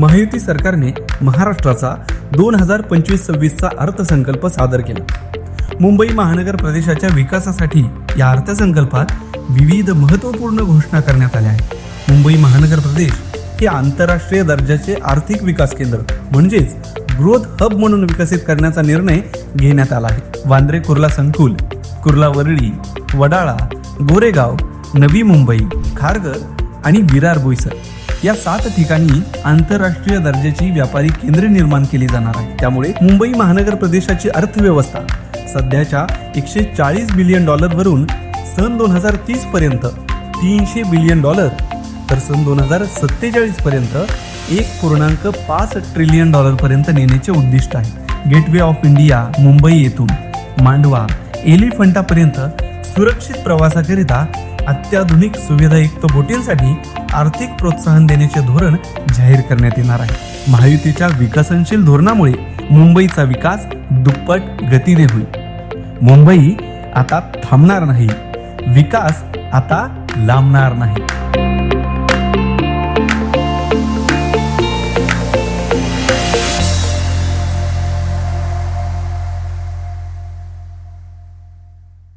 महायुती सरकारने महाराष्ट्राचा दोन हजार पंचवीस सव्वीसचा अर्थसंकल्प सादर केला. मुंबई महानगर प्रदेशाच्या विकासासाठी या अर्थसंकल्पात विविध महत्त्वपूर्ण घोषणा करण्यात आल्या आहेत. मुंबई महानगर प्रदेश हे आंतरराष्ट्रीय दर्जाचे आर्थिक विकास केंद्र म्हणजेच ग्रोथ हब म्हणून विकसित करण्याचा निर्णय घेण्यात आला आहे. वांद्रे कुर्ला संकुल कुर्ला वरळी वडाळा गोरेगाव नवी मुंबई खारघर आणि विरार बोईसर. या सात ठिकाणी आंतरराष्ट्रीय दर्जाची व्यापारी केंद्रे निर्माण केली जाणार आहे. त्यामुळे मुंबई महानगर प्रदेशाची अर्थव्यवस्था सध्याच्या एकशे चाळीस बिलियन डॉलरवरून सन दोन हजार तीस पर्यंत तीनशे बिलियन डॉलर तर सन दोन हजार सत्तेचाळीस पर्यंत एक पूर्णांक पाच ट्रिलियन डॉलर पर्यंत नेण्याचे उद्दिष्ट आहे. गेटवे ऑफ इंडिया मुंबई येथून मांडवा एलिफंटापर्यंत सुरक्षित प्रवासाकरिता अत्याधुनिक सुविधायुक्त बोटींसाठी आर्थिक प्रोत्साहन देण्याचे धोरण जाहीर करण्यात येणार आहे. महायुतीच्या विकसनशील धोरणामुळे मुंबईचा विकास दुप्पट गतीने होईल. मुंबई आता थांबणार नाही. विकास आता लांबणार नाही.